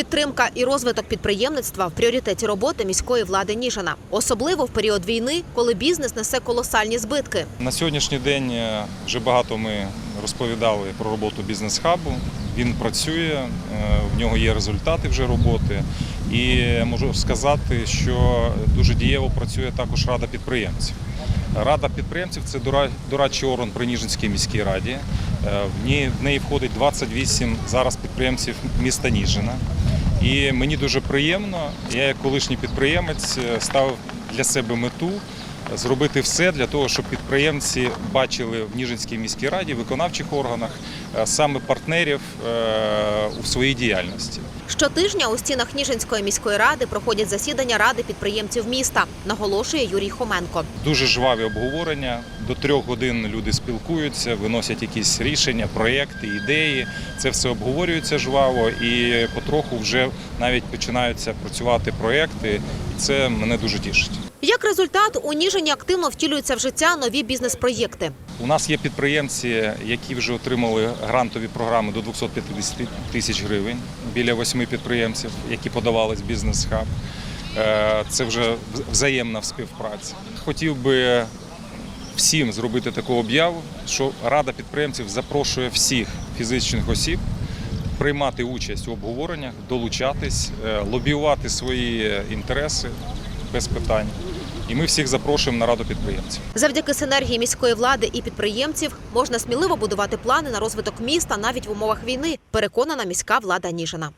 Підтримка і розвиток підприємництва в пріоритеті роботи міської влади Ніжина, особливо в період війни, коли бізнес несе колосальні збитки. На сьогоднішній день е, вже багато ми розповідали про роботу бізнес-хабу. Він працює, е, в нього є результати вже роботи. І можу сказати, що дуже дієво працює також рада підприємців. Рада підприємців це дора- дорадчий орган при Ніжинській міській раді. Е, в неї входить 28 зараз підприємців міста Ніжина. І мені дуже приємно. Я як колишній підприємець е, ставив для себе мету зробити все для того, щоб підприємці бачили в Ніжинській міській раді, виконавчих органах е, саме партнерів е, у своїй діяльності. Щотижня у стінах Ніжинської міської ради проходять засідання ради підприємців міста, наголошує Юрій Хоменко. Дуже жваві обговорення. До трьох годин люди спілкуються, виносять якісь рішення, проєкти, ідеї. Це все обговорюється жваво і потроху вже навіть починаються працювати проєкти. Це мене дуже тішить. Як результат, у Ніжині активно втілюються в життя нові бізнес-проєкти. У нас є підприємці, які вже отримали грантові програми до 250 тисяч гривень. Біля восьми підприємців, які подавались в бізнес-хаб. Це вже взаємна співпраця. Хотів би всім зробити таку об'яву, що Рада підприємців запрошує всіх фізичних осіб приймати участь у обговореннях, долучатись, е, лобіювати свої інтереси без питань. І ми всіх запрошуємо на раду підприємців. Завдяки синергії міської влади і підприємців можна сміливо будувати плани на розвиток міста навіть в умовах війни. Переконана міська влада Ніжина.